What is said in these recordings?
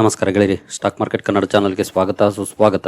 ನಮಸ್ಕಾರ ಗೆಳೆಯರಿ stock market Kannada ಚಾನಲ್ಗೆ ಸ್ವಾಗತ, ಸುಸ್ವಾಗತ.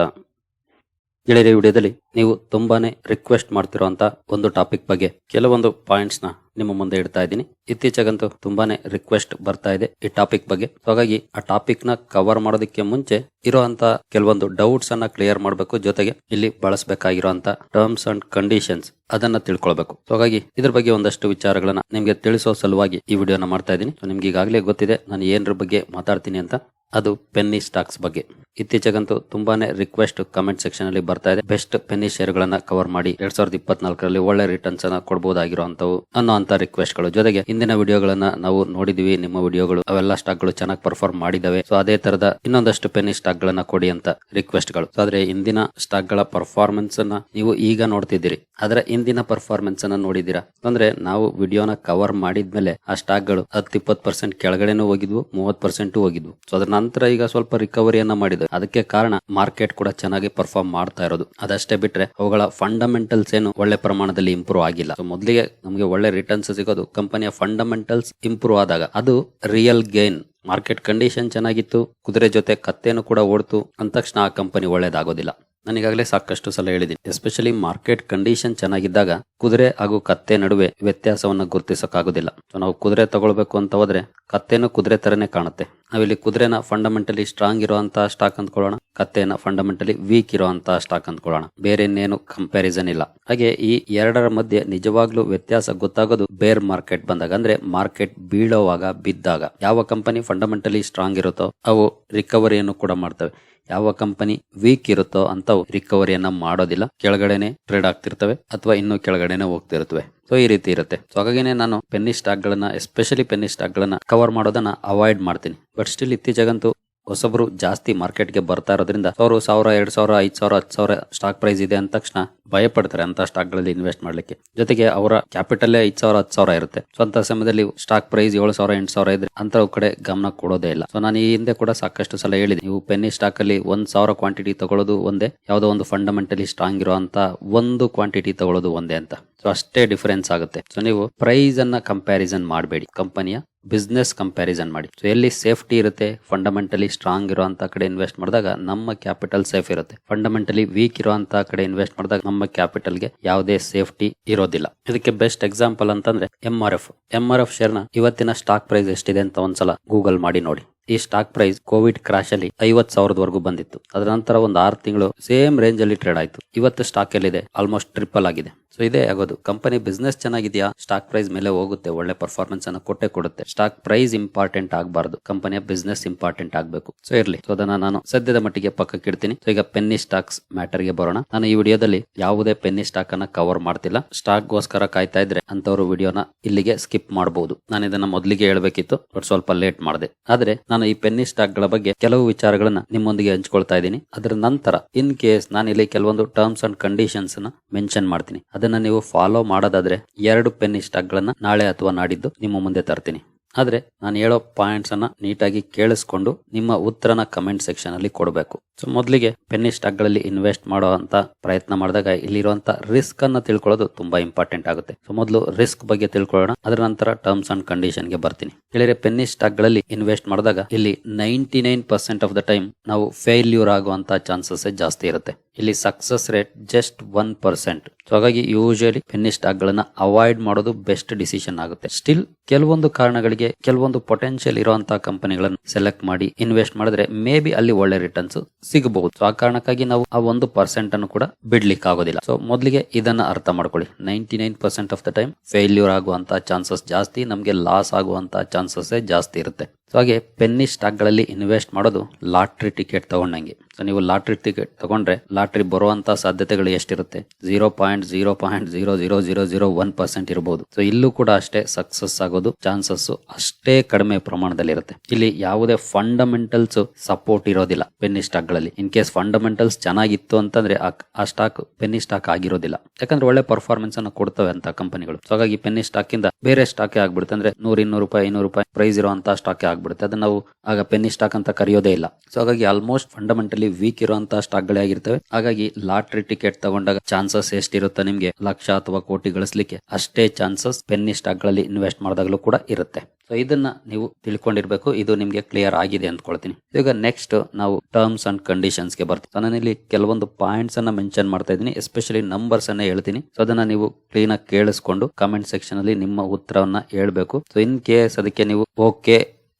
ಗೆಳೆಯರಿ ವಿಡಿಯೋದಲ್ಲಿ ನೀವು ತುಂಬಾನೇ ರಿಕ್ವೆಸ್ಟ್ ಮಾಡ್ತಿರುವಂತ ಒಂದು ಟಾಪಿಕ್ ಬಗ್ಗೆ ಕೆಲವೊಂದು ಪಾಯಿಂಟ್ಸ್ನ ನಿಮ್ಮ ಮುಂದೆ ಇಡ್ತಾ ಇದ್ದೀನಿ. ಇತ್ತೀಚೆಗಂತೂ ತುಂಬಾನೇ ರಿಕ್ವೆಸ್ಟ್ ಬರ್ತಾ ಇದೆ ಈ ಟಾಪಿಕ್ ಬಗ್ಗೆ. ಹಾಗಾಗಿ ಆ ಟಾಪಿಕ್ನ ಕವರ್ ಮಾಡೋದಕ್ಕೆ ಮುಂಚೆ ಇರುವಂತ ಕೆಲವೊಂದು ಡೌಟ್ಸ್ ಅನ್ನ ಕ್ಲಿಯರ್ ಮಾಡಬೇಕು. ಜೊತೆಗೆ ಇಲ್ಲಿ ಬಳಸಬೇಕಾಗಿರುವಂತ ಟರ್ಮ್ಸ್ ಅಂಡ್ ಕಂಡೀಷನ್ಸ್ ಅದನ್ನ ತಿಳ್ಕೊಳ್ಬೇಕು. ಹಾಗಾಗಿ ಇದ್ರ ಬಗ್ಗೆ ಒಂದಷ್ಟು ವಿಚಾರಗಳನ್ನ ನಿಮ್ಗೆ ತಿಳಿಸೋ ಸಲುವಾಗಿ ಈ ವಿಡಿಯೋನ ಮಾಡ್ತಾ ಇದ್ದೀನಿ. ನಿಮ್ಗೆ ಈಗಾಗಲೇ ಗೊತ್ತಿದೆ, ನಾನು ಏನರ ಬಗ್ಗೆ ಮಾತಾಡ್ತೀನಿ ಅಂತ. ಅದು ಪೆನ್ನಿ ಸ್ಟಾಕ್ಸ್ ಬಗ್ಗೆ. ಇತ್ತೀಚೆಗಂತೂ ತುಂಬಾನೇ ರಿಕ್ವೆಸ್ಟ್ ಕಮೆಂಟ್ ಸೆಕ್ಷನ್ ಅಲ್ಲಿ ಬರ್ತಾ ಇದೆ. ಬೆಸ್ಟ್ ಪೆನ್ನಿ ಶೇರ್ ಗಳನ್ನ ಕವರ್ ಮಾಡಿ ಎರಡ್ ಸಾವಿರದ ಇಪ್ಪತ್ನಾಲ್ಕರಲ್ಲಿ ಒಳ್ಳೆ ರಿಟರ್ನ್ಸ್ ಅನ್ನ ಕೊಡಬಹುದಾಗಿರುವಂತವು ಅನ್ನೋ ಅಂತ ರಿಕ್ವೆಸ್ಟ್ಗಳು. ಜೊತೆಗೆ ಇಂದಿನ ವಿಡಿಯೋಗಳನ್ನ ನಾವು ನೋಡಿದೀವಿ, ನಿಮ್ಮ ವಿಡಿಯೋಗಳು ಅವೆಲ್ಲ ಸ್ಟಾಕ್ಗಳು ಚೆನ್ನಾಗಿ ಪರ್ಫಾರ್ಮ್ ಮಾಡಿದವೆ. ಸೊ ಅದೇ ತರದ ಇನ್ನೊಂದಷ್ಟು ಪೆನ್ನಿ ಸ್ಟಾಕ್ ಗಳನ್ನ ಕೊಡಿ ಅಂತ ರಿಕ್ವೆಸ್ಟ್ಗಳು. ಆದ್ರೆ ಇಂದಿನ ಸ್ಟಾಕ್ಗಳ ಪರ್ಫಾರ್ಮೆನ್ಸ್ ಅನ್ನ ನೀವು ಈಗ ನೋಡ್ತಿದ್ದೀರಿ. ಆದ್ರೆ ಇಂದಿನ ಪರ್ಫಾರ್ಮೆನ್ಸ್ ಅನ್ನ ನೋಡಿದೀರಾ ಅಂದ್ರೆ ನಾವು ವಿಡಿಯೋನ ಕವರ್ ಮಾಡಿದ್ಮೇಲೆ ಆ ಸ್ಟಾಕ್ಗಳು ಹತ್ತಿಪ್ಪತ್ತು ಪರ್ಸೆಂಟ್ ಕೆಳಗಡೆನೂ ಹೋಗಿದ್ವು ಮೂವತ್ ಪರ್ಸೆಂಟ್ ಹೋಗಿದ್ವು. ಸೊ ಅದ್ರ ನಂತರ ಈಗ ಸ್ವಲ್ಪ ರಿಕವರಿಯನ್ನ ಮಾಡಿದೆ ಅದಕ್ಕೆ ಕಾರಣ ಮಾರ್ಕೆಟ್ ಕೂಡ ಚೆನ್ನಾಗಿ ಪರ್ಫಾರ್ಮ್ ಮಾಡ್ತಾ ಇರೋದು. ಅದಷ್ಟೇ ಬಿಟ್ರೆ ಅವುಗಳ ಫಂಡಮೆಂಟಲ್ಸ್ ಏನು ಒಳ್ಳೆ ಪ್ರಮಾಣದಲ್ಲಿ ಇಂಪ್ರೂವ್ ಆಗಿಲ್ಲ. ಮೊದಲಿಗೆ ನಮಗೆ ಒಳ್ಳೆ ರಿಟರ್ನ್ಸ್ ಸಿಗೋದು ಕಂಪನಿಯ ಫಂಡಮೆಂಟಲ್ಸ್ ಇಂಪ್ರೂವ್ ಆದಾಗ. ಅದು ರಿಯಲ್ ಗೇನ್ ಮಾರ್ಕೆಟ್ ಕಂಡೀಷನ್ ಚೆನ್ನಾಗಿತ್ತು, ಕುದುರೆ ಜೊತೆ ಕತ್ತೇನು ಕೂಡ ಓಡ್ತು. ಅಂದ ತಕ್ಷಣ ಆ ಕಂಪನಿ ಒಳ್ಳೇದಾಗೋದಿಲ್ಲ. ನಾನೀಗಾಗಲೇ ಸಾಕಷ್ಟು ಸಲ ಹೇಳಿದ್ದೀನಿ. ಎಸ್ಪೆಷಲಿ ಮಾರ್ಕೆಟ್ ಕಂಡೀಷನ್ ಚೆನ್ನಾಗಿದ್ದಾಗ ಕುದುರೆ ಹಾಗೂ ಕತ್ತೆ ನಡುವೆ ವ್ಯತ್ಯಾಸವನ್ನ ಗುರುತಿಸೋಕ್ಕಾಗೋದಿಲ್ಲ. ಸೊ ನಾವು ಕುದುರೆ ತಗೊಳ್ಬೇಕು ಅಂತ ಹೋದ್ರೆ ಕತ್ತೆನೂ ಕುದುರೆ ತರನೇ ಕಾಣುತ್ತೆ. ನಾವಿಲ್ಲಿ ಕುದುರೆನ ಫಂಡಮೆಂಟಲಿ ಸ್ಟ್ರಾಂಗ್ ಇರುವಂತಹ ಸ್ಟಾಕ್ ಅಂದ್ಕೊಳ್ಳೋಣ. ಕತ್ತೆನ ಫಂಡಮೆಂಟಲಿ ವೀಕ್ ಇರುವಂತಹ ಸ್ಟಾಕ್ ಅಂದ್ಕೊಳ್ಳೋಣ. ಬೇರೆ ಇನ್ನೇನು ಕಂಪ್ಯಾರಿಸನ್ ಇಲ್ಲ. ಹಾಗೆ ಈ ಎರಡರ ಮಧ್ಯೆ ನಿಜವಾಗ್ಲೂ ವ್ಯತ್ಯಾಸ ಗೊತ್ತಾಗೋದು ಬೇರ್ ಮಾರ್ಕೆಟ್ ಬಂದಾಗ, ಅಂದ್ರೆ ಮಾರ್ಕೆಟ್ ಬೀಳೋವಾಗ ಬಿದ್ದಾಗ. ಯಾವ ಕಂಪನಿ ಫಂಡಮೆಂಟಲಿ ಸ್ಟ್ರಾಂಗ್ ಇರುತ್ತೋ ಅವು ರಿಕವರಿಯನ್ನು ಕೂಡ ಮಾಡ್ತವೆ. ಯಾವ ಕಂಪನಿ ವೀಕ್ ಇರುತ್ತೋ ಅಂತವು ರಿಕವರಿಯನ್ನ ಮಾಡೋದಿಲ್ಲ. ಕೆಳಗಡೆನೆ ಟ್ರೇಡ್ ಆಗ್ತಿರ್ತವೆ ಅಥವಾ ಇನ್ನೂ ಕೆಳಗಡೆನೆ ಹೋಗ್ತಿರ್ತವೆ ಸೊ ಈ ರೀತಿ ಇರುತ್ತೆ. ಸೊ ಹಾಗಾಗಿನೇ ನಾನು ಪೆನ್ನಿ ಸ್ಟಾಕ್ ಗಳನ್ನ ಎಸ್ಪೆಷಲಿ ಪೆನ್ನಿ ಸ್ಟಾಕ್ ಗಳನ್ನ ಕವರ್ ಮಾಡೋದನ್ನ ಅವಾಯ್ಡ್ ಮಾಡ್ತೀನಿ. ಬಟ್ ಸ್ಟಿಲ್ ಇತ್ತೀಚೆಗಂತೂ ಹೊಸಬ್ರು ಜಾಸ್ತಿ ಮಾರ್ಕೆಟ್ಗೆ ಬರ್ತಾ ಇರೋದ್ರಿಂದ ಅವರು ಸಾವಿರ, ಎರಡ್ ಸಾವಿರ, ಐದ್ ಸಾವಿರ, ಹತ್ತು ಸಾವಿರ ಸ್ಟಾಕ್ ಪ್ರೈಸ್ ಇದೆ ಅಂದ ತಕ್ಷಣ ಭಯ ಪಡ್ತಾರೆ ಅಂತ ಸ್ಟಾಕ್ಗಳಲ್ಲಿ ಇನ್ವೆಸ್ಟ್ ಮಾಡ್ಲಿಕ್ಕೆ. ಜೊತೆಗೆ ಅವರ ಕ್ಯಾಪಿಟಲ್ ಐದ್ ಸಾವಿರ, ಹತ್ತು ಸಾವಿರ ಇರುತ್ತೆ. ಸೊ ಅಂತ ಸಮಯದಲ್ಲಿ ಸ್ಟಾಕ್ ಪ್ರೈಸ್ ಏಳು ಸಾವಿರ, ಎಂಟು ಸಾವಿರ ಇದ್ರೆ ಅಂತ ಕಡೆ ಗಮನ ಕೊಡೋದೇ ಇಲ್ಲ. ಸೊ ನಾನು ಈ ಹಿಂದೆ ಕೂಡ ಸಾಕಷ್ಟು ಸಲ ಹೇಳಿದೆ, ನೀವು ಪೆನ್ನಿ ಸ್ಟಾಕ್ ಅಲ್ಲಿ ಒಂದ್ ಸಾವಿರ ಕ್ವಾಂಟಿಟಿ ತಗೊಳ್ಳೋದು ಒಂದೇ, ಯಾವುದೋ ಒಂದು ಫಂಡಮೆಂಟಲಿ ಸ್ಟ್ರಾಂಗ್ ಇರೋ ಅಂತ ಒಂದು ಕ್ವಾಂಟಿಟಿ ತಗೊಳ್ಳೋದು ಒಂದೇ ಅಂತ. ಸೊ ಅಷ್ಟೇ ಡಿಫರೆನ್ಸ್ ಆಗುತ್ತೆ. ಸೊ ನೀವು ಪ್ರೈಸ್ ಅನ್ನ ಕಂಪ್ಯಾರಿಸನ್ ಮಾಡಬೇಡಿ. ಕಂಪನಿಯ ಬಿಸ್ನೆಸ್ ಕಂಪ್ಯಾರಿಸನ್ ಮಾಡಿ. ಸೊ ಎಲ್ಲಿ ಸೇಫ್ಟಿ ಇರುತ್ತೆ ಫಂಡಮೆಂಟಲಿ ಸ್ಟ್ರಾಂಗ್ ಇರುವಂತ ಕಡೆ ಇನ್ವೆಸ್ಟ್ ಮಾಡಿದಾಗ ನಮ್ಮ ಕ್ಯಾಪಿಟಲ್ ಸೇಫ್ ಇರುತ್ತೆ. ಫಂಡಮೆಂಟಲಿ ವೀಕ್ ಇರುವಂತ ಕಡೆ ಇನ್ವೆಸ್ಟ್ ಮಾಡಿದಾಗ ನಮ್ಮ ಕ್ಯಾಪಿಟಲ್ಗೆ ಯಾವುದೇ ಸೇಫ್ಟಿ ಇರೋದಿಲ್ಲ. ಇದಕ್ಕೆ ಬೆಸ್ಟ್ ಎಕ್ಸಾಂಪಲ್ ಅಂತಂದ್ರೆ M R F M R F ಶೇರ್ನ ಇವತ್ತಿನ ಸ್ಟಾಕ್ ಪ್ರೈಸ್ ಎಷ್ಟಿದೆ ಅಂತ ಒಂದ್ಸಲ ಗೂಗಲ್ ಮಾಡಿ ನೋಡಿ. ಈ ಸ್ಟಾಕ್ ಪ್ರೈಸ್ ಕೋವಿಡ್ ಕ್ರಾಶ್ ಅಲ್ಲಿ ಐವತ್ ಸಾವಿರದವರೆಗೂ ಬಂದಿತ್ತು. ಅದರ ನಂತರ ಒಂದು ಆರು ತಿಂಗಳು ಸೇಮ್ ರೇಂಜ್ ಅಲ್ಲಿ ಟ್ರೇಡ್ ಆಯ್ತು. ಇವತ್ತು ಸ್ಟಾಕ್ ಎಲ್ಲಿದೆ ಆಲ್ಮೋಸ್ಟ್ ಟ್ರಿಪಲ್ ಆಗಿದೆ. ಸೊ ಇದೇ ಆಗೋದು. ಕಂಪನಿ ಬಿಸ್ನೆಸ್ ಚೆನ್ನಾಗಿದೆಯಾ? ಸ್ಟಾಕ್ ಪ್ರೈಸ್ ಮೇಲೆ ಹೋಗುತ್ತೆ, ಒಳ್ಳೆ ಪರ್ಫಾರ್ಮೆನ್ಸ್ ಅನ್ನು ಕೊಟ್ಟೆ ಕೊಡುತ್ತೆ. ಸ್ಟಾಕ್ ಪ್ರೈಸ್ ಇಂಪಾರ್ಟೆಂಟ್ ಆಗಬಾರ್ದು. ಕಂಪನಿಯ ಬಿಸ್ನೆಸ್ ಇಂಪಾರ್ಟೆಂಟ್ ಆಗಬೇಕು. ಸೊ ಇರ್ಲಿ. ಸೊ ಅದನ್ನ ನಾನು ಸದ್ಯದ ಮಟ್ಟಿಗೆ ಪಕ್ಕಕ್ಕೆ ಇಡ್ತೀನಿ. ಸೊ ಈಗ ಪೆನ್ನಿ ಸ್ಟಾಕ್ಸ್ ಮ್ಯಾಟರ್ಗೆ ಬರೋಣ. ನಾನು ಈ ವಿಡಿಯೋದಲ್ಲಿ ಯಾವುದೇ ಪೆನ್ನಿ ಸ್ಟಾಕ್ ಅನ್ನ ಕವರ್ ಮಾಡ್ತಿಲ್ಲ. ಸ್ಟಾಕ್ ಗೋಸ್ಕರ ಕಾಯ್ತಾ ಇದ್ರೆ ಅಂತವರು ವಿಡಿಯೋನ ಇಲ್ಲಿಗೆ ಸ್ಕಿಪ್ ಮಾಡಬಹುದು ನಾನು ಇದನ್ನ ಮೊದಲಿಗೆ ಹೇಳ್ಬೇಕಿತ್ತು ಬಟ್ ಸ್ವಲ್ಪ ಲೇಟ್ ಮಾಡಿದೆ. ಆದ್ರೆ ನಾನು ಈ ಪೆನ್ನಿ ಸ್ಟಾಕ್ಗಳ ಬಗ್ಗೆ ಕೆಲವು ವಿಚಾರಗಳನ್ನ ನಿಮ್ಮೊಂದಿಗೆ ಹಂಚ್ಕೊಳ್ತಾ ಇದ್ದೀನಿ. ಅದರ ನಂತರ ಇನ್ ಕೇಸ್ ನಾನು ಇಲ್ಲಿ ಕೆಲವೊಂದು ಟರ್ಮ್ಸ್ ಅಂಡ್ ಕಂಡೀಷನ್ಸ್ನ ಮೆನ್ಷನ್ ಮಾಡ್ತೀನಿ. ಅದನ್ನ ನೀವು ಫಾಲೋ ಮಾಡೋದಾದ್ರೆ ಎರಡು ಪೆನ್ನಿ ಸ್ಟಾಕ್ ಗಳನ್ನ ನಾಳೆ ಅಥವಾ ನಾಡಿದ್ದು ನಿಮ್ಮ ಮುಂದೆ ತರ್ತೀನಿ. ಆದ್ರೆ ನಾನು ಹೇಳೋ ಪಾಯಿಂಟ್ಸ್ ಅನ್ನ ನೀಟಾಗಿ ಕೇಳಿಸ್ಕೊಂಡು ನಿಮ್ಮ ಉತ್ತರನ ಕಮೆಂಟ್ ಸೆಕ್ಷನ್ ಅಲ್ಲಿ ಕೊಡಬೇಕು. ಸೊ ಮೊದಲಿಗೆ ಪೆನ್ನಿ ಸ್ಟಾಕ್ಗಳಲ್ಲಿ ಇನ್ವೆಸ್ಟ್ ಮಾಡೋ ಅಂತ ಪ್ರಯತ್ನ ಮಾಡಿದಾಗ ಇಲ್ಲಿರುವಂಥ ರಿಸ್ಕ್ ಅನ್ನ ತಿಳ್ಕೊಳ್ಳೋದು ತುಂಬಾ ಇಂಪಾರ್ಟೆಂಟ್ ಆಗುತ್ತೆ. ಸೊ ಮೊದಲು ರಿಸ್ಕ್ ಬಗ್ಗೆ ತಿಳ್ಕೊಳ್ಳೋಣ. ಅದರ ನಂತರ ಟರ್ಮ್ಸ್ ಅಂಡ್ ಕಂಡೀಷನ್ಗೆ ಬರ್ತೀನಿ. ಹೇಳಿದ್ರೆ ಪೆನ್ನಿ ಸ್ಟಾಕ್ಗಳಲ್ಲಿ ಇನ್ವೆಸ್ಟ್ ಮಾಡಿದಾಗ ಇಲ್ಲಿ ninety nine percent of the time ನಾವು ಫೇಲ್ಯೂರ್ ಆಗುವಂಥ ಚಾನ್ಸಸ್ ಜಾಸ್ತಿ ಇರುತ್ತೆ. ಇಲ್ಲಿ success rate just one percent so ಹಾಗಾಗಿ ಯೂಶಲಿ ಪೆನ್ನಿ ಸ್ಟಾಕ್ ಗಳನ್ನ ಅವಾಯ್ಡ್ ಮಾಡೋದು ಬೆಸ್ಟ್ ಡಿಸಿಷನ್ ಆಗುತ್ತೆ. ಸ್ಟಿಲ್ ಕೆಲವೊಂದು ಕಾರಣಗಳಿಗೆ, ಕೆಲವೊಂದು ಪೊಟೆನ್ಶಿಯಲ್ ಇರುವಂತಹ ಕಂಪನಿಗಳನ್ನು ಸೆಲೆಕ್ಟ್ ಮಾಡಿ ಇನ್ವೆಸ್ಟ್ ಮಾಡಿದ್ರೆ ಮೇ ಬಿ ಅಲ್ಲಿ ಒಳ್ಳೆ ರಿಟರ್ನ್ಸ್ ಸಿಗಬಹುದು. ಸೊ ಆ ಕಾರಣಕ್ಕಾಗಿ ನಾವು ಆ ಒಂದು ಪರ್ಸೆಂಟ್ ಅನ್ನು ಕೂಡ ಬಿಡ್ಲಿಕ್ಕೆ ಆಗೋದಿಲ್ಲ ಸೊ ಮೊದಲಿಗೆ ಇದನ್ನ ಅರ್ಥ ಮಾಡ್ಕೊಳ್ಳಿ. Ninety nine percent of the time failure ಆಗುವಂತ ಚಾನ್ಸಸ್ ಜಾಸ್ತಿ, ನಮಗೆ ಲಾಸ್ ಆಗುವಂತ ಚಾನ್ಸಸ್ ಜಾಸ್ತಿ ಇರುತ್ತೆ. ಸೊ ಹಾಗೆ ಪೆನ್ನಿ ಸ್ಟಾಕ್ಗಳಲ್ಲಿ ಇನ್ವೆಸ್ಟ್ ಮಾಡೋದು ಲಾಟ್ರಿ ಟಿಕೆಟ್ ತಗೊಂಡಂಗೆ. ಸೊ ನೀವು ಲಾಟ್ರಿ ಟಿಕೆಟ್ ತಗೊಂಡ್ರೆ ಲಾಟ್ರಿ ಬರುವಂತಹ ಸಾಧ್ಯತೆಗಳು ಎಷ್ಟಿರುತ್ತೆ? Zero point zero point zero zero zero zero one percent ಇರಬಹುದು ಸೊ ಇಲ್ಲೂ ಕೂಡ ಅಷ್ಟೇ ಸಕ್ಸಸ್ ಆಗೋದು ಚಾನ್ಸಸ್ ಅಷ್ಟೇ ಕಡಿಮೆ ಪ್ರಮಾಣದಲ್ಲಿ ಇರುತ್ತೆ ಇಲ್ಲಿ ಯಾವುದೇ ಫಂಡಮೆಂಟಲ್ಸ್ ಸಪೋರ್ಟ್ ಇರೋದಿಲ್ಲ ಪೆನ್ನಿ ಸ್ಟಾಕ್ಗಳಲ್ಲಿ. ಇನ್ ಕೇಸ್ ಫಂಡಮೆಂಟಲ್ಸ್ ಚೆನ್ನಾಗಿತ್ತು ಅಂತಂದ್ರೆ ಆ ಸ್ಟಾಕ್ ಪೆನ್ನಿ ಸ್ಟಾಕ್ ಆಗಿರೋದಿಲ್ಲ. ಯಾಕಂದ್ರೆ ಒಳ್ಳೆ ಪರ್ಫಾರ್ಮೆನ್ಸ್ ಅನ್ನು ಕೊಡ್ತವೆ ಅಂತ ಕಂಪನಿಗಳು ಸೊ ಹಾಗಾಗಿ ಪೆನ್ನಿ ಸ್ಟಾಕ್ ಇಂದ ಬೇರೆ ಸ್ಟಾಕ್ ಆಗ್ಬಿಡುತ್ತೆ. ಅಂದ್ರೆ ನೂರ, ಇನ್ನೂರು ರೂಪಾಯಿ, ಐನೂರು ರೂಪಾಯಿ ಪ್ರೈಸ್ ಇರುವಂತಹ ಸ್ಟಾಕ್ ಆಗ್ಬಿಡುತ್ತೆ. ಆಗ್ಬಿಡುತ್ತೆ. ಅದನ್ನ ನಾವು ಆಗ ಪೆನ್ನಿ ಸ್ಟಾಕ್ ಅಂತ ಕರೆಯೋದೇ ಇಲ್ಲ. ಸೊ ಹಾಗಾಗಿ ಆಲ್ಮೋಸ್ಟ್ ಫಂಡಮೆಂಟಲಿ ವೀಕ್ ಇರುವಂತಹ ಸ್ಟಾಕ್ ಗಳೇ ಆಗಿರ್ತವೆ. ಹಾಗಾಗಿ ಲಾಟ್ರಿ ಟಿಕೆಟ್ ತಗೊಂಡಾಗ ಚಾನ್ಸಸ್ ಎಷ್ಟಿರುತ್ತೆ ನಿಮ್ಗೆ? ಲಕ್ಷ ಅಥವಾ ಕೋಟಿ ಗಳಿಸ್ಲಿಕ್ಕೆ ಅಷ್ಟೇ ಚಾನ್ಸಸ್ ಪೆನ್ನಿ ಸ್ಟಾಕ್ಗಳಲ್ಲಿ ಇನ್ವೆಸ್ಟ್ ಮಾಡಿದಾಗಲೂ ಕೂಡ ಇರುತ್ತೆ. ಸೊ ಇದನ್ನ ನೀವು ತಿಳ್ಕೊಂಡಿರ್ಬೇಕು. ಇದು ನಿಮ್ಗೆ ಕ್ಲಿಯರ್ ಆಗಿದೆ ಅಂದ್ಕೊಳ್ತೀನಿ. ಈಗ ನೆಕ್ಸ್ಟ್ ನಾವು ಟರ್ಮ್ಸ್ ಅಂಡ್ ಕಂಡೀಷನ್ಸ್ಗೆ ಬರ್ತೀವಿ. ನಾನು ಇಲ್ಲಿ ಕೆಲವೊಂದು ಪಾಯಿಂಟ್ಸ್ ಅನ್ನ ಮೆನ್ಷನ್ ಮಾಡ್ತಾ ಇದ್ದೀನಿ. ಎಸ್ಪೆಷಲಿ ನಂಬರ್ಸ್ ಅನ್ನ ಹೇಳ್ತೀನಿ. ಸೊ ಅದನ್ನ ನೀವು ಕ್ಲೀನ್ ಆಗಿ ಕೇಳಿಸ್ಕೊಂಡು ಕಮೆಂಟ್ ಸೆಕ್ಷನ್ ಅಲ್ಲಿ ನಿಮ್ಮ ಉತ್ತರವನ್ನ ಹೇಳ್ಬೇಕು. ಸೊ ಇನ್ ಕೇಸ್ ಅದಕ್ಕೆ ನೀವು ಓಕೆ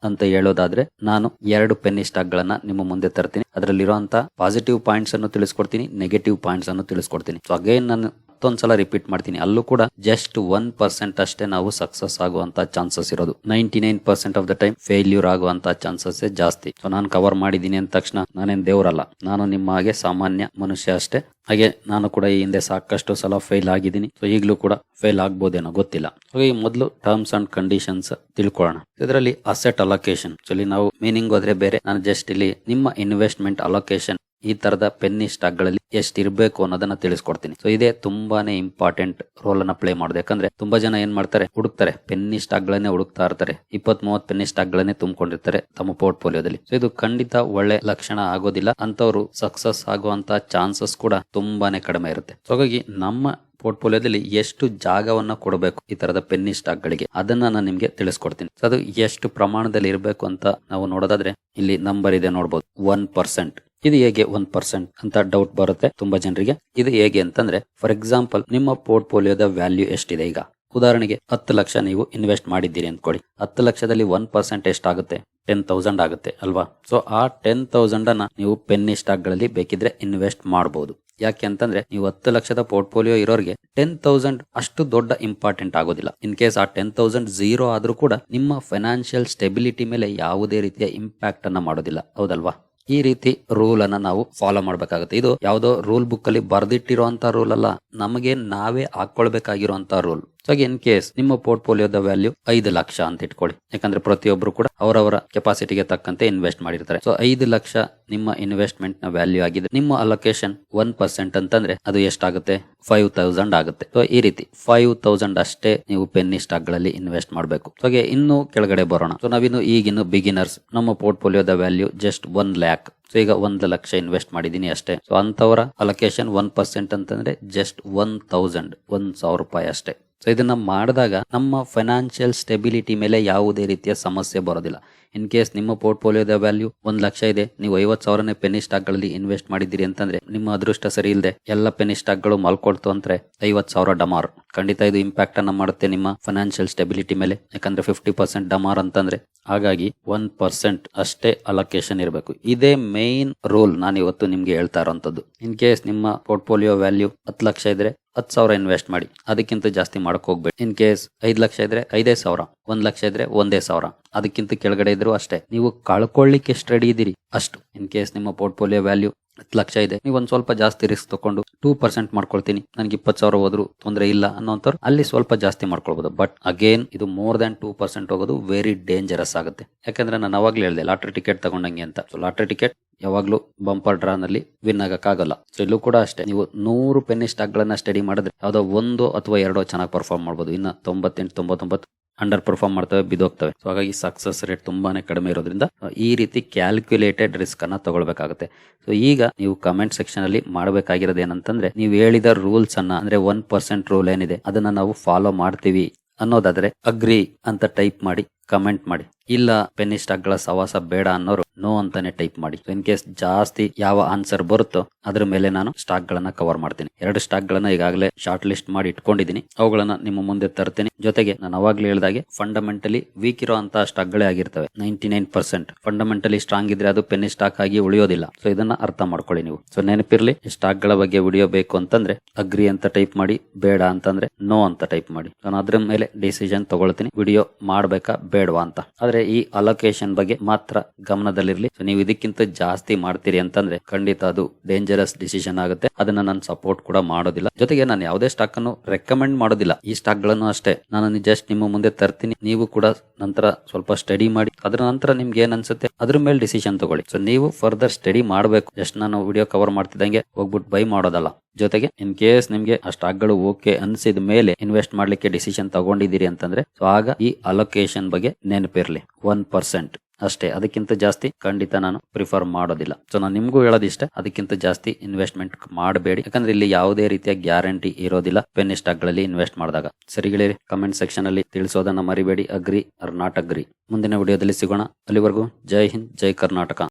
ಅಂತ ಹೇಳೋದಾದ್ರೆ ನಾನು ಎರಡು ಪೆನ್ನಿ ಸ್ಟಾಕ್ ಗಳನ್ನ ನಿಮ್ಮ ಮುಂದೆ ತರ್ತೀನಿ. ಅದರಲ್ಲಿರುವಂತ ಪಾಸಿಟಿವ್ ಪಾಯಿಂಟ್ಸ್ ಅನ್ನು ತಿಳಿಸ್ಕೊಡ್ತೀನಿ ನೆಗೆಟಿವ್ ಪಾಯಿಂಟ್ಸ್ ಅನ್ನು ತಿಳಿಸ್ಕೊಡ್ತೀನಿ. ಸೊ ಅಗೇನ್ ನಾನು ಮತ್ತೊಂದ್ಸಲ ರಿಪೀಟ್ ಮಾಡ್ತೀನಿ. ಅಲ್ಲೂ ಕೂಡ ಜಸ್ಟ್ ಒನ್ ಪರ್ಸೆಂಟ್ ಅಷ್ಟೇ ನಾವು ಸಕ್ಸಸ್ ಆಗುವಂತ ಚಾನ್ಸಸ್ ಇರೋದು. Ninety nine percent of the time failure ಆಗುವಂತ ಚಾನ್ಸಸ್ ಜಾಸ್ತಿ. ಸೊ ನಾನು ಕವರ್ ಮಾಡಿದೀನಿ ಅಂದ ತಕ್ಷಣ ನಾನೇನ್ ದೇವರಲ್ಲ. ನಾನು ನಿಮ್ಮ ಹಾಗೆ ಸಾಮಾನ್ಯ ಮನುಷ್ಯ ಅಷ್ಟೇ. ಹಾಗೆ ನಾನು ಕೂಡ ಈ ಹಿಂದೆ ಸಾಕಷ್ಟು ಸಲ ಫೇಲ್ ಆಗಿದ್ದೀನಿ. ಸೊ ಈಗಲೂ ಕೂಡ ಫೇಲ್ ಆಗ್ಬೋದೇನೋ ಗೊತ್ತಿಲ್ಲ. ಈ ಮೊದಲು ಟರ್ಮ್ಸ್ ಅಂಡ್ ಕಂಡೀಷನ್ಸ್ ತಿಳ್ಕೊಳ್ಳೋಣ. ಇದರಲ್ಲಿ ಅಸೆಟ್ ಅಲೋಕೇಶನ್ ಇಲ್ಲಿ ನಾವು ಮೀನಿಂಗ್ ಹೋದ್ರೆ ಬೇರೆ. ನಾನು ಜಸ್ಟ್ ಇಲ್ಲಿ ನಿಮ್ಮ ಇನ್ವೆಸ್ಟ್ಮೆಂಟ್ ಅಲೋಕೇಶನ್ ಈ ತರದ ಪೆನ್ನಿ ಸ್ಟಾಕ್ಗಳಲ್ಲಿ ಎಷ್ಟು ಇರಬೇಕು ಅನ್ನೋದನ್ನ ತಿಳಿಸ್ಕೊಡ್ತೀನಿ. ಸೊ ಇದೇ ತುಂಬಾನೇ ಇಂಪಾರ್ಟೆಂಟ್ ರೋಲ್ ಅನ್ನ ಪ್ಲೇ ಮಾಡೋದು. ಯಾಕಂದ್ರೆ ತುಂಬಾ ಜನ ಏನ್ ಮಾಡ್ತಾರೆ? ಹುಡುಕ್ತಾರೆ. ಪೆನ್ನಿ ಸ್ಟಾಕ್ ಗಳನ್ನೇ ಹುಡುಕ್ತಾ ಇರ್ತಾರೆ. ಇಪ್ಪತ್ ಮೂವತ್ ಪೆನ್ನಿ ಸ್ಟಾಕ್ ಗಳನ್ನೇ ತುಂಬಿಕೊಂಡಿರ್ತಾರೆ ತಮ್ಮ ಪೋರ್ಟ್ಫೋಲಿಯೋದಲ್ಲಿ. ಸೊ ಇದು ಖಂಡಿತ ಒಳ್ಳೆ ಲಕ್ಷಣ ಆಗೋದಿಲ್ಲ. ಅಂತವ್ರು ಸಕ್ಸಸ್ ಆಗುವಂತ ಚಾನ್ಸಸ್ ಕೂಡ ತುಂಬಾನೇ ಕಡಿಮೆ ಇರುತ್ತೆ. ಸೊ ಹಾಗಾಗಿ ನಮ್ಮ ಪೋರ್ಟ್ಫೋಲಿಯೋದಲ್ಲಿ ಎಷ್ಟು ಜಾಗವನ್ನ ಕೊಡಬೇಕು ಈ ತರದ ಪೆನ್ನಿ ಸ್ಟಾಕ್ ಗಳಿಗೆ ಅದನ್ನ ನಾನು ನಿಮ್ಗೆ ತಿಳಿಸ್ಕೊಡ್ತೀನಿ. ಅದು ಎಷ್ಟು ಪ್ರಮಾಣದಲ್ಲಿ ಇರಬೇಕು ಅಂತ ನಾವು ನೋಡೋದಾದ್ರೆ ಇಲ್ಲಿ ನಂಬರ್ ಇದೆ ನೋಡಬಹುದು ಒನ್ ಪರ್ಸೆಂಟ್. ಇದು ಹೇಗೆ ಒನ್ ಪರ್ಸೆಂಟ್ ಅಂತ ಡೌಟ್ ಬರುತ್ತೆ ತುಂಬಾ ಜನರಿಗೆ. ಇದು ಹೇಗೆ ಅಂತಂದ್ರೆ, ಫಾರ್ ಎಕ್ಸಾಂಪಲ್, ನಿಮ್ಮ ಪೋರ್ಟ್ಫೋಲಿಯೋದ ವ್ಯಾಲ್ಯೂ ಎಷ್ಟಿದೆ ಈಗ? ಉದಾಹರಣೆಗೆ, ಹತ್ತು ಲಕ್ಷ ನೀವು ಇನ್ವೆಸ್ಟ್ ಮಾಡಿದ್ದೀರಿ ಅಂದ್ಕೊಳ್ಳಿ. ಹತ್ತು ಲಕ್ಷದಲ್ಲಿ ಒನ್ ಪರ್ಸೆಂಟ್ ಎಷ್ಟಾಗುತ್ತೆ? ಟೆನ್ ತೌಸಂಡ್ ಆಗುತ್ತೆ, ಅಲ್ವಾ? ಸೊ ಆ ಟೆನ್ ತೌಸಂಡ್ ಅನ್ನ ನೀವು ಪೆನ್ನಿ ಸ್ಟಾಕ್ಗಳಲ್ಲಿ ಬೇಕಿದ್ರೆ ಇನ್ವೆಸ್ಟ್ ಮಾಡಬಹುದು ಯಾಕೆ ಅಂತಂದ್ರೆ ನೀವು ಹತ್ತು ಲಕ್ಷದ ಪೋರ್ಟ್ಫೋಲಿಯೋ ಇರೋರಿಗೆ ಟೆನ್ ತೌಸಂಡ್ ಅಷ್ಟು ದೊಡ್ಡ ಇಂಪಾರ್ಟೆಂಟ್ ಆಗೋದಿಲ್ಲ. ಇನ್ ಕೇಸ್ ಆ ಟೆನ್ ತೌಸಂಡ್ ಝೀರೋ ಆದ್ರೂ ಕೂಡ ನಿಮ್ಮ ಫೈನಾನ್ಷಿಯಲ್ ಸ್ಟೆಬಿಲಿಟಿ ಮೇಲೆ ಯಾವುದೇ ರೀತಿಯ ಇಂಪ್ಯಾಕ್ಟ್ ಅನ್ನ ಮಾಡೋದಿಲ್ಲ. ಹೌದಲ್ವಾ? ಈ ರೀತಿ ರೂಲ್ ಅನ್ನ ನಾವು ಫಾಲೋ ಮಾಡ್ಬೇಕಾಗುತ್ತೆ. ಇದು ಯಾವುದೋ ರೂಲ್ ಬುಕ್ ಅಲ್ಲಿ ಬರ್ದಿಟ್ಟಿರುವಂತ ರೂಲ್ ಅಲ್ಲ. ನಮಗೆ ನಾವೇ ಹಾಕೊಳ್ಬೇಕಾಗಿರುವಂತ ರೂಲ್ ಸೊ ಇನ್ ಕೇಸ್ ನಿಮ್ಮ ಪೋರ್ಟ್ಫೋಲಿಯೋದ ವ್ಯಾಲ್ಯೂ ಐದು ಲಕ್ಷ ಅಂತ ಇಟ್ಕೊಳ್ಳಿ. ಯಾಕಂದ್ರೆ ಪ್ರತಿಯೊಬ್ರು ಕೂಡ ಅವರವರ ಕೆಪಾಸಿಟಿಗೆ ತಕ್ಕಂತೆ ಇನ್ವೆಸ್ಟ್ ಮಾಡಿರ್ತಾರೆ. ಸೊ ಐದು ಲಕ್ಷ ನಿಮ್ಮ ಇನ್ವೆಸ್ಟ್ಮೆಂಟ್ನ ವ್ಯಾಲ್ಯೂ ಆಗಿದೆ. ನಿಮ್ಮ ಅಲೋಕೇಶನ್ ಒನ್ ಪರ್ಸೆಂಟ್ ಅಂತಂದ್ರೆ ಅದು ಎಷ್ಟಾಗುತ್ತೆ? ಫೈವ್ ತೌಸಂಡ್ ಆಗುತ್ತೆ. ಸೊ ಈ ರೀತಿ ಫೈವ್ ತೌಸಂಡ್ ಅಷ್ಟೇ ನೀವು ಪೆನ್ನಿ ಸ್ಟಾಕ್ಗಳಲ್ಲಿ ಇನ್ವೆಸ್ಟ್ ಮಾಡಬೇಕು. ಸೊ ಹಾಗೆ ಇನ್ನು ಕೆಳಗಡೆ ಬರೋಣ. ಸೊ ನಾವಿನ್ನು ಈಗಿನ್ನು ಬಿಗಿನರ್ಸ್ ನಮ್ಮ ಪೋರ್ಟ್ಫೋಲಿಯೋದ value just one lakh so ಈಗ ಒಂದು ಲಕ್ಷ ಇನ್ವೆಸ್ಟ್ ಮಾಡಿದೀನಿ ಅಷ್ಟೇ. ಸೊ ಅಂತವರ ಅಲೋಕೇಶನ್ ಒನ್ ಪರ್ಸೆಂಟ್ ಅಂತಂದ್ರೆ ಜಸ್ಟ್ ಒನ್ ತೌಸಂಡ್ ಒಂದ್ ಸಾವಿರ ರೂಪಾಯಿ ಅಷ್ಟೇ. ಸೊ ಇದನ್ನ ಮಾಡಿದಾಗ ನಮ್ಮ ಫೈನಾನ್ಷಿಯಲ್ ಸ್ಟೆಬಿಲಿಟಿ ಮೇಲೆ ಯಾವುದೇ ರೀತಿಯ ಸಮಸ್ಯೆ ಬರೋದಿಲ್ಲ. ಇನ್ ಕೇಸ್ ನಿಮ್ಮ ಪೋರ್ಟ್ಫೋಲಿಯೋದ ವ್ಯಾಲ್ಯೂ ಒಂದು ಲಕ್ಷ ಇದೆ, ನೀವು ಐವತ್ತು ಸಾವಿರನೇ ಪೆನ್ನಿ ಸ್ಟಾಕ್ಗಳಲ್ಲಿ ಇನ್ವೆಸ್ಟ್ ಮಾಡಿದ್ದೀರಿ ಅಂತಂದ್ರೆ ನಿಮ್ಮ ಅದೃಷ್ಟ ಸರಿ ಇಲ್ಲದೆ ಎಲ್ಲ ಪೆನ್ನಿ ಸ್ಟಾಕ್ಗಳು ಮಲ್ಕೊಳ್ತು ಅಂದ್ರೆ ಐವತ್ ಸಾವಿರ ಡಮಾರ್. ಖಂಡಿತ ಇದು ಇಂಪ್ಯಾಕ್ಟ್ ಅನ್ನ ಮಾಡುತ್ತೆ ನಿಮ್ಮ ಫೈನಾನ್ಷಿಯಲ್ ಸ್ಟೆಬಿಲಿಟಿ ಮೇಲೆ, ಯಾಕಂದ್ರೆ ಫಿಫ್ಟಿ ಪರ್ಸೆಂಟ್ ಡಮಾರ್ ಅಂತಂದ್ರೆ ಹಾಗಾಗಿ ಒನ್ ಪರ್ಸೆಂಟ್ ಅಷ್ಟೇ ಅಲೋಕೇಶನ್ ಇರಬೇಕು. ಇದೇ ಮೇನ್ ರೂಲ್ ನಾನು ಇವತ್ತು ನಿಮ್ಗೆ ಹೇಳ್ತಾ ಇರೋಂಥದ್ದು. ಇನ್ ಕೇಸ್ ನಿಮ್ಮ ಪೋರ್ಟ್ಫೋಲಿಯೋ ವ್ಯಾಲ್ಯೂ ಹತ್ತು ಲಕ್ಷ ಇದ್ರೆ ಹತ್ತು ಸಾವಿರ ಇನ್ವೆಸ್ಟ್ ಮಾಡಿ, ಅದಕ್ಕಿಂತ ಜಾಸ್ತಿ ಮಾಡಕ್ ಹೋಗ್ಬೇಡಿ. ಇನ್ ಕೇಸ್ ಐದು ಲಕ್ಷ ಇದ್ರೆ ಐದೇ ಸಾವಿರ, ಒಂದ್ ಲಕ್ಷ ಇದ್ರೆ ಒಂದೇ ಸಾವಿರ, ಅದಕ್ಕಿಂತ ಕೆಳಗಡೆ ಇದ್ರು ಅಷ್ಟೇ. ನೀವು ಕಳ್ಕೊಳ್ಳಿಕ್ಕೆ ಎಷ್ಟು ರೆಡಿ ಇದ್ದೀರಿ? ಅಷ್ಟು. ಇನ್ ಕೇಸ್ ನಿಮ್ಮ ಪೋರ್ಟ್ಫೋಲಿಯೋ ವ್ಯಾಲ್ಯೂ ಹತ್ತು ಲಕ್ಷ ಇದೆ. ನೀವು ಒಂದ್ ಸ್ವಲ್ಪ ಜಾಸ್ತಿ ರಿಸ್ಕ್ ತಗೊಂಡು ಟೂ ಪರ್ಸೆಂಟ್ ಮಾಡ್ಕೊಳ್ತೀನಿ. ನನಗೆ ಇಪ್ಪತ್ತು ಸಾವಿರ ಹೋದ್ರು ತೊಂದರೆ ಇಲ್ಲ ಅನ್ನೋಂಥವ್ರು ಅಲ್ಲಿ ಸ್ವಲ್ಪ ಜಾಸ್ತಿ ಮಾಡ್ಕೊಳ್ಬಹುದು ಬಟ್ ಅಗೇನ್ ಇದು ಮೋರ್ ದನ್ ಟೂ ಪರ್ಸೆಂಟ್ ಹೋಗೋದು ವೆರಿ ಡೇಂಜರಸ್ ಆಗುತ್ತೆ. ಯಾಕಂದ್ರೆ ನಾನು ಅವಾಗ್ಲೇ ಹೇಳಿದೆ, ಲಾಟ್ರಿ ಟಿಕೆಟ್ ತಗೊಂಡಂಗೆ ಅಂತ. ಸೊ ಲಾಟ್ರಿ ಟಿಕೆಟ್ ಯಾವಾಗ್ಲೂ ಬಂಪರ್ ಡ್ರಾ ನಲ್ಲಿ ವಿನ್ ಆಗಕ್ಕಾಗಲ್ಲ. ಸೊ ಇಲ್ಲೂ ಕೂಡ ಅಷ್ಟೇ. ನೀವು ನೂರು ಪೆನ್ನಿ ಸ್ಟಾಕ್ ಗಳನ್ನ ಸ್ಟಡಿ ಮಾಡಿದ್ರೆ, ಯಾವ್ದೋ ಒಂದು ಅಥವಾ ಎರಡೋ ಚೆನ್ನಾಗಿ ಪರ್ಫಾರ್ಮ್ ಮಾಡಬಹುದು ಇನ್ನ ತೊಂಬತ್ತೆಂಟು, ತೊಂಬತ್ತೊಂಬತ್ತು ಅಂಡರ್ ಪರ್ಫಾರ್ಮ್ ಮಾಡ್ತವೆ ಬಿದೋಗ್ತವೆ ಸೊ ಹಾಗಾಗಿ ಸಕ್ಸಸ್ ರೇಟ್ ತುಂಬಾನೇ ಕಡಿಮೆ ಇರೋದ್ರಿಂದ ಈ ರೀತಿ ಕ್ಯಾಲ್ಕುಲೇಟೆಡ್ ರಿಸ್ಕ್ ಅನ್ನ ತಗೊಳ್ಬೇಕಾಗುತ್ತೆ. ಸೊ ಈಗ ನೀವು ಕಮೆಂಟ್ ಸೆಕ್ಷನ್ ಅಲ್ಲಿ ಮಾಡಬೇಕಾಗಿರೋದು ಏನಂತಂದ್ರೆ, ನೀವು ಹೇಳಿದ ರೂಲ್ಸ್ ಅನ್ನ, ಅಂದ್ರೆ ಒನ್ ಪರ್ಸೆಂಟ್ ರೂಲ್ ಏನಿದೆ, ಅದನ್ನ ನಾವು ಫಾಲೋ ಮಾಡ್ತೀವಿ ಅನ್ನೋದಾದ್ರೆ ಅಗ್ರಿ ಅಂತ ಟೈಪ್ ಮಾಡಿ ಕಮೆಂಟ್ ಮಾಡಿ. ಇಲ್ಲ ಪೆನ್ನಿ ಸ್ಟಾಕ್ಗಳ ಸವಾಸ ಬೇಡ ಅನ್ನೋರು ನೋ ಅಂತಾನೆ ಟೈಪ್ ಮಾಡಿ. ಇನ್ ಕೇಸ್ ಜಾಸ್ತಿ ಯಾವ ಆನ್ಸರ್ ಬರುತ್ತೋ ಅದ್ರ ಮೇಲೆ ನಾನು ಸ್ಟಾಕ್ ಗಳನ್ನ ಕವರ್ ಮಾಡ್ತೀನಿ. ಎರಡು ಸ್ಟಾಕ್ ಗಳನ್ನ ಈಗಾಗಲೇ ಶಾರ್ಟ್ ಲಿಸ್ಟ್ ಮಾಡಿ ಇಟ್ಕೊಂಡಿದ್ದೀನಿ. ಅವುಗಳನ್ನ ನಿಮ್ಮ ಮುಂದೆ ತರ್ತೀನಿ. ಜೊತೆಗೆ ನಾನು ಅವಾಗ್ಲೇ ಹೇಳಿದಾಗೆ ಫಂಡಮೆಂಟಲಿ ವೀಕ್ ಇರೋ ಅಂತ ಸ್ಟಾಕ್ ಗಳೇ ಆಗಿರ್ತವೆ. Ninety nine percent fundamentally strong ಇದ್ರೆ ಅದು ಪೆನ್ನಿ ಸ್ಟಾಕ್ ಆಗಿ ಉಳಿಯೋದಿಲ್ಲ. ಸೊ ಇದನ್ನ ಅರ್ಥ ಮಾಡ್ಕೊಳ್ಳಿ ನೀವು. ಸೊ ನೆನಪಿರ್ಲಿ ಸ್ಟಾಕ್ಗಳ ಬಗ್ಗೆ ವಿಡಿಯೋ ಬೇಕು ಅಂತಂದ್ರೆ ಅಗ್ರಿ ಅಂತ ಟೈಪ್ ಮಾಡಿ, ಬೇಡ ಅಂತಂದ್ರೆ ನೋ ಅಂತ ಟೈಪ್ ಮಾಡಿ. ನಾನು ಅದ್ರ ಮೇಲೆ ಡಿಸಿಷನ್ ತಗೊಳ್ತೀನಿ. ವಿಡಿಯೋ ಮಾಡ್ಬೇಕಾ ಬೇಡವಾ ಅಂತ. ಆದ್ರೆ ಈ ಅಲೋಕೇಶನ್ ಬಗ್ಗೆ ಮಾತ್ರ ಗಮನದಲ್ಲಿರಲಿ. ನೀವು ಇದಕ್ಕಿಂತ ಜಾಸ್ತಿ ಮಾಡ್ತೀರಿ ಅಂತಂದ್ರೆ ಖಂಡಿತ ಅದು ಡೇಂಜರಸ್ ಡಿಸಿಷನ್ ಆಗುತ್ತೆ. ಅದನ್ನ ನಾನು ಸಪೋರ್ಟ್ ಕೂಡ ಮಾಡೋದಿಲ್ಲ. ಜೊತೆಗೆ ನಾನು ಯಾವುದೇ ಸ್ಟಾಕ್ ಅನ್ನು ರೆಕಮೆಂಡ್ ಮಾಡೋದಿಲ್ಲ. ಈ ಸ್ಟಾಕ್ಗಳನ್ನು ಅಷ್ಟೇ. ನಾನು ಜಸ್ಟ್ ನಿಮ್ಮ ಮುಂದೆ ತರ್ತೀನಿ. ನೀವು ಕೂಡ ನಂತರ ಸ್ವಲ್ಪ ಸ್ಟಡಿ ಮಾಡಿ. ಅದರ ನಂತರ ನಿಮ್ಗೆ ಏನ್ ಅನ್ಸುತ್ತೆ? ಅದ್ರ ಮೇಲೆ ಡಿಸಿಷನ್ ತಗೊಳ್ಳಿ. ಸೊ ನೀವು ಫರ್ದರ್ ಸ್ಟಡಿ ಮಾಡಬೇಕು. ಜಸ್ಟ್ ನಾನು ವಿಡಿಯೋ ಕವರ್ ಮಾಡ್ತಿದ್ದಂಗೆ ಹೋಗ್ಬಿಟ್ಟು ಬೈ ಮಾಡೋದಲ್ಲ. ಜೊತೆಗೆ ಇನ್ ಕೇಸ್ ನಿಮ್ಗೆ ಆ ಸ್ಟಾಕ್ಗಳು ಓಕೆ ಅನ್ಸಿದ ಮೇಲೆ ಇನ್ವೆಸ್ಟ್ ಮಾಡ್ಲಿಕ್ಕೆ ಡಿಸಿಷನ್ ತಗೊಂಡಿದ್ದೀರಿ ಅಂತಂದ್ರೆ ಸೊ ಆಗ ಈ ಅಲೋಕೇಶನ್ ಬಗ್ಗೆ ನೆನಪಿರ್ಲಿ. ಒನ್ ಪರ್ಸೆಂಟ್ ಅಷ್ಟೇ. ಅದಕ್ಕಿಂತ ಜಾಸ್ತಿ ಖಂಡಿತ ನಾನು ಪ್ರಿಫರ್ ಮಾಡೋದಿಲ್ಲ. ಸೊ ನಾನು ನಿಮಗೂ ಹೇಳೋದಿಷ್ಟೇ. ಅದಕ್ಕಿಂತ ಜಾಸ್ತಿ ಇನ್ವೆಸ್ಟ್ಮೆಂಟ್ ಮಾಡಬೇಡಿ. ಯಾಕಂದ್ರೆ ಇಲ್ಲಿ ಯಾವುದೇ ರೀತಿಯ ಗ್ಯಾರಂಟಿ ಇರೋದಿಲ್ಲ ಪೆನ್ ಸ್ಟಾಕ್ಗಳಲ್ಲಿ ಇನ್ವೆಸ್ಟ್ ಮಾಡಿದಾಗ. ಸರಿ ಗೆಳೆಯರಿ ಕಮೆಂಟ್ ಸೆಕ್ಷನ್ ಅಲ್ಲಿ ತಿಳಿಸೋದನ್ನ ಮರಿಬೇಡಿ. ಅಗ್ರಿ ಆರ್ ನಾಟ್ ಅಗ್ರಿ ಮುಂದಿನ ವಿಡಿಯೋದಲ್ಲಿ ಸಿಗೋಣ. ಅಲ್ಲಿವರೆಗೂ ಜೈ ಹಿಂದ್, ಜೈ ಕರ್ನಾಟಕ.